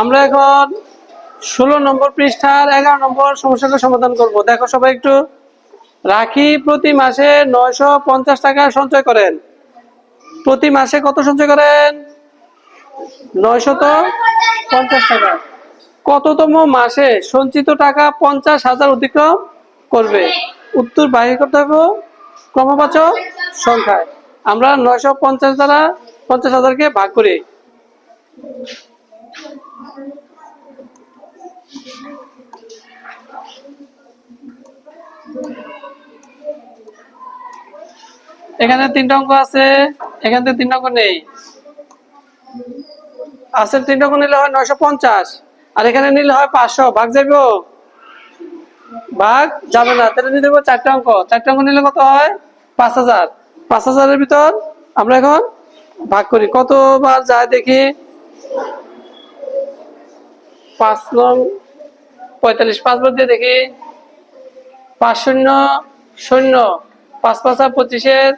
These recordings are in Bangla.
আমরা এখন ষোলো নম্বর পৃষ্ঠার এগারো নম্বর সমস্যাটা সমাধান করব। দেখো সবাই একটু। রাখি প্রতি মাসে নয়শো পঞ্চাশ টাকা সঞ্চয় করেন। প্রতি মাসে কত সঞ্চয় করেন? নয়শত পঞ্চাশ টাকা। কততম মাসে সঞ্চিত টাকা পঞ্চাশ হাজার অতিক্রম করবে? উত্তর বাহির করতে হবে ক্রমবাচক সংখ্যায়। আমরা নয়শো পঞ্চাশ দ্বারা পঞ্চাশ হাজারকে ভাগ করি। এখানে তিনটা অঙ্ক আছে। এখান থেকে তিনটা অঙ্ক নেই। আছে তিনটা অঙ্ক নিলে হয় নয়শো পঞ্চাশ। আর এখানে নিলে হয় পাঁচশো। ভাগ যাইব? ভাগ যাবে না। তাহলে নিতে দেবো চারটা অঙ্ক। চারটা অঙ্ক নিলে কত হয়? পাঁচ হাজার। পাঁচ হাজারের ভিতর আমরা এখন ভাগ করি। কতবার যায় দেখি? পাঁচ নং, পঁয়তাল্লিশ। পাঁচবার দিয়ে দেখি। পাঁচ শূন্য শূন্য। পাঁচ পাঁচা পঁচিশের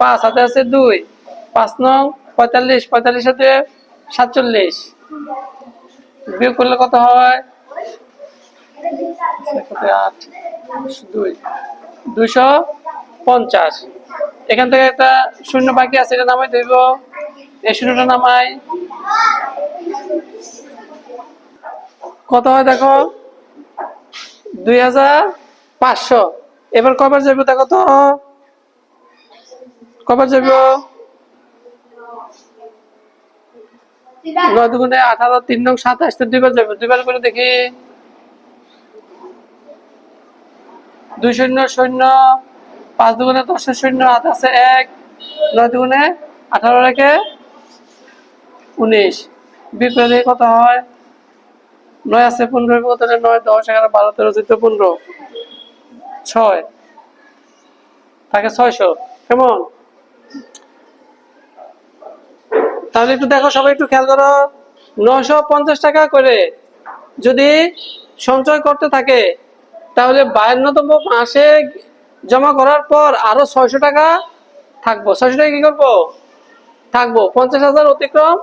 পাঁচ, হাতে আছে দুই। পাঁচ নং, পঁয়তাল্লিশ। পঁয়তাল্লিশ হাতে সাতচল্লিশ। বিয়োগ করলে কত হয়? আট দুই দুইশো পঞ্চাশ। এখান থেকে একটা শূন্য বাকি আছে, এটা নামাই দেব এই শূন্যটা নামাই কত হয় দেখো? দুই হাজার পাঁচশো। এবার কবার যাবে দেখো তো? কবার যাব আঠারো তিন নং সাতাশ দুইবার যাবে দুইবার করে দেখি। দুই শূন্য শূন্য, পাঁচ দুগুণে দশ শূন্য হাত আছে এক, নয় দুগুণে আঠারো রেখে উনিশ। বিয়োগ কত হয়? নয় আছে পনেরো কত নয়, দশ, এগারো, বারো, তেরো, চোদ্দ, পনেরো। ছয়। থাকে ছয়শো। কেমন? তাহলে একটু দেখো, সবাই একটু খেয়াল করো। নশো পঞ্চাশ টাকা করে যদি সঞ্চয় করতে থাকে, তাহলে বায়ান্নতম মাসে জমা করার পর আরও ছয়শো টাকা থাকব। ছয়শো টাকা কি করব? থাকব। পঞ্চাশ হাজার অতিক্রম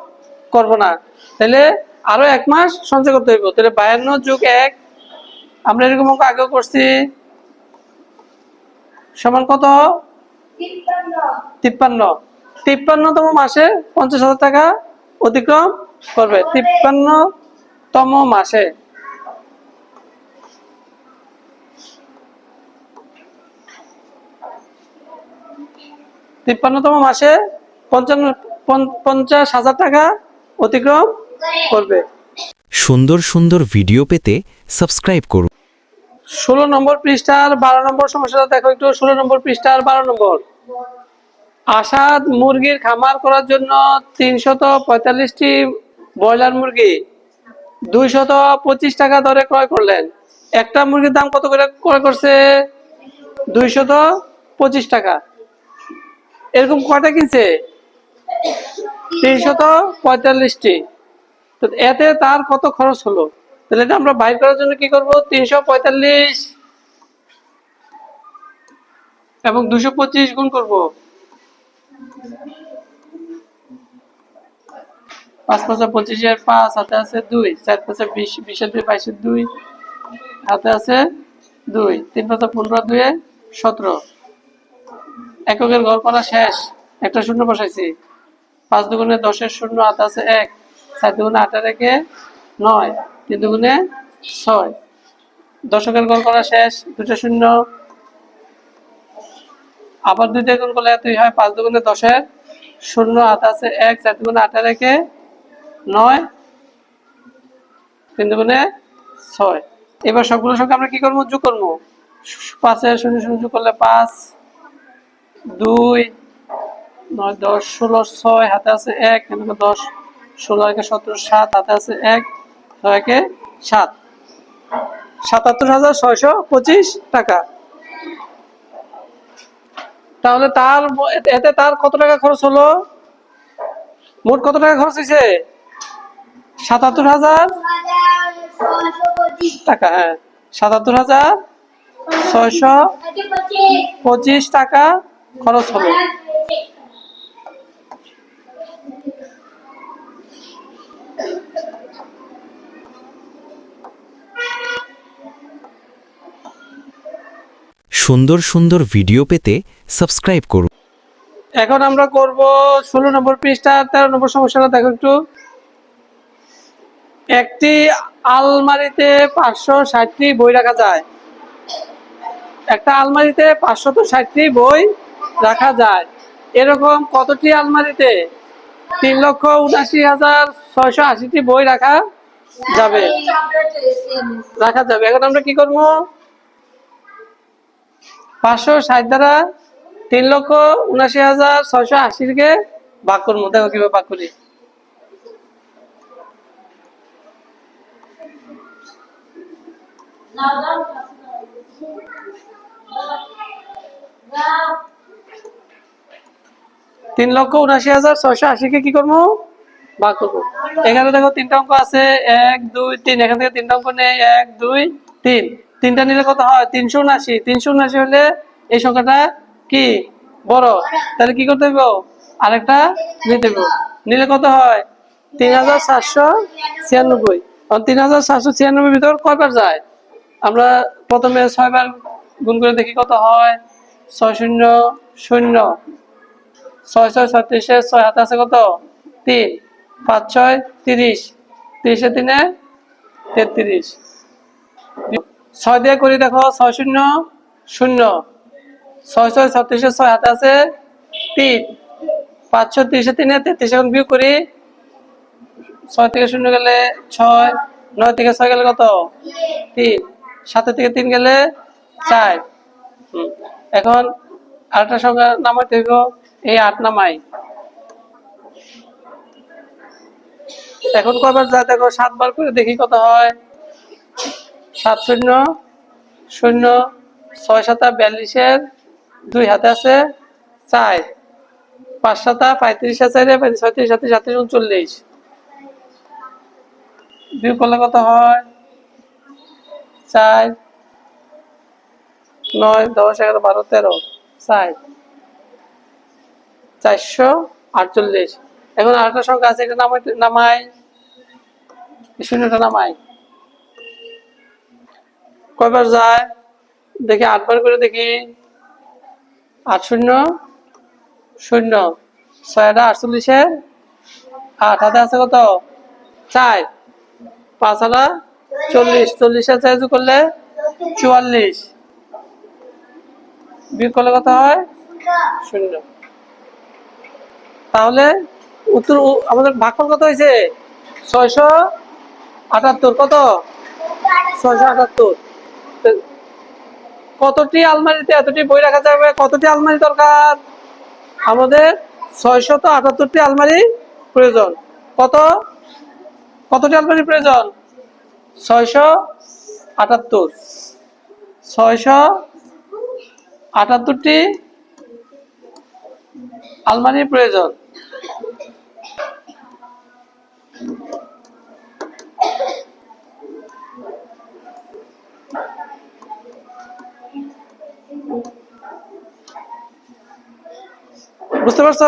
করব না। তাহলে আরও এক মাস সঞ্চয় করতে হইব। তাহলে বায়ান্ন যুগ এক, আমরা এরকম আগেও করছি। সমান কত? তিপ্পান্ন। তিপ্পান্নতম মাসে পঞ্চাশ হাজার টাকা অতিক্রম করবে। তিপ্পান্নতম মাসে। তিপ্পান্নতম মাসে পঞ্চান্ন পঞ্চ- পঞ্চাশ হাজার টাকা অতিক্রম করবে। সুন্দর সুন্দর ভিডিও পেতে সাবস্ক্রাইব করুন। ষোলো নম্বর পৃষ্ঠার বারো নম্বর সমস্যাটা দেখো একটু ষোলো নম্বর পৃষ্ঠার বারো নম্বর। আসাদ মুরগির খামার করার জন্য তিনশত পঁয়তাল্লিশটি ব্রয়লার মুরগি দুইশত পঁচিশ টাকা দরে ক্রয় করলেন। একটা মুরগির দাম কত করে ক্রয় করছে? দুইশত পঁচিশ টাকা। এরকম কয়টা কিনছে? তিনশত পঁয়তাল্লিশটি। এতে তার কত খরচ হলো? তাহলে এটা আমরা বাইর করার জন্য কি করব? তিনশো পঁয়তাল্লিশ এবং দুশো পঁচিশ গুণ করব। পাঁচ পাঁচা পঁচিশের পাঁচ, হাতে আছে দুই। চার পাঁচা বিশ বিশের দুই বাইশের দুই। হাতে আছে দুই। তিন পাঁচা পনেরো দুয়ে সতেরো। এককের ঘর শেষ। একটা শূন্য বসাইছি। পাঁচ দুগুণে দশের শূন্য, হাতে আছে এক। চার দুগুণে আটে রেখে নয়, তিন দুগুণে ছয়। দশকের গড় করা শেষ, দুটো শূন্য। আবার দুইটা গুণ করলে এতই হয়, পাঁচ দুগুণে দশের শূন্য হাত আছে এক, চার দুগুণে আটে রেখে নয়, তিন দুগুণে ছয়। এবার সবগুলো সঙ্গে আমরা কি করব? যোগ করব। পাঁচে শূন্য শূন্য যোগ করলে পাঁচ, দুই, নয়, দশ, ষোলো, ছয় হাতে আছে এক দশ। ষোলো একে সতেরো, সাত হাতে আছে এক, ছয় একে সাত। সাতাত্তর হাজার ছয়শো পঁচিশ টাকা। তাহলে তার এতে- তার কত টাকা খরচ হলো? মোট কত টাকা খরচ হয়েছে? সাতাত্তর হাজার টাকা হ্যাঁ। সাতাত্তর হাজার ছয়শো পঁচিশ টাকা খরচ হলো। সুন্দর সুন্দর ভিডিও পেতে সাবস্ক্রাইব করুন। এখন আমরা করব ষোলো নম্বর পৃষ্ঠা, তেরো নম্বর সমস্যাটা, দেখো একটু। একটি আলমারিতে পাঁচশো ষাটটি বই রাখা যায়। একটা আলমারিতে পাঁচশত ষাটটি বই রাখা যায়। এরকম কতটি আলমারিতে? তিন লক্ষ উনাশি হাজার ছয়শো আশিটি বই রাখা যাবে। রাখা যাবে। এখন আমরা কি করব? পাঁচশো ষাট দ্বারা তিন লক্ষ উনাশি হাজার ছয়শো আশিকে ভাগ করব দেখো কীভাবে ভাগ করি তিন লক্ষ উনাশি হাজার ছয়শো আশিকে কি করব? ভাগ করব। এখানে দেখো তিনটা অঙ্ক আছে, এক, দুই, তিন। এখান থেকে তিনটা অঙ্ক নেই, এক, দুই, তিন। তিনটা নিলে কত হয়? তিনশো উনাশি। তিনশো উনাশি হলে এই সংখ্যাটা কি? বড়। তাহলে কি করতে হবে আরেকটা নিতে হবে নিলে কত হয়? তিন হাজার সাতশো ছিয়ানব্বই। তিন হাজার সাতশো ছিয়ানব্বই ভিতর কয়বার যায়? আমরা প্রথমে ছয়বার গুণ করে দেখি কত হয়? ছয় শূন্য শূন্য। ছয় ছয় ছত্রিশে ছয় হাতে আছে কত? তিন। পাঁচ ছয় তিরিশ। তিরিশে তিনে তেত্রিশ। ছয় দিয়ে করি দেখো, ছয় শূন্য শূন্য। ছয় ছয় ছত্রিশে ছয় হাতে আছে, তিন। পাঁচ, ছয় তিরিশে তিনে, তেত্রিশ এখন বিয়োগ করি। ছয় থেকে শূন্য গেলে ছয়, নয় থেকে ছয় গেলে কত? তিন। সাতের থেকে তিন গেলে চার। এখন আরেকটা সংখ্যা নামাইতে হইব, এই আট নামাই। এখন কয়বার যায় দেখো, সাতবার করে দেখি কত হয়। সাত শূন্য শূন্য, ছয় সাতা বিয়াল্লিশের দুই হাতে আছে চার। পাঁচ সাতা পঁয়ত্রিশ আছে ছয়ত্রিশ, সাতত্রিশ সাতত্রিশ, উনচল্লিশ। দুই করলে কত হয়? চার, নয়, দশ, এগারো, বারো, তেরো, চার। চারশো আটচল্লিশ। এখন আরেকটা সংখ্যা আছে এটা নামাই নামাই। শূন্যটা নামাই। কয়বার যায়? দেখি আটবার করে দেখি। আট শূন্য? শূন্য। ছয়টা আটচল্লিশের? আট হাতে আছে কত? চার। পাঁচ হাজার চল্লিশ। চল্লিশের যোগ করলে চুয়াল্লিশ। বিয়োগ করলে কত হয়? শূন্য। তাহলে উত্তর আমাদের ভাগফল কত হয়েছে? ছয়শো আটাত্তর। কত? ছয়শো আটাত্তর। কতটি আলমারিতে এতটি বই রাখা যাবে? কতটি আলমারি দরকার? আমাদের ছয়শত আটাত্তরটি আলমারি প্রয়োজন। কত? কতটি আলমারি প্রয়োজন? ছয়শো আটাত্তর। ছয়শো আটাত্তরটি আলমারির প্রয়োজন। বুঝতে পারছ?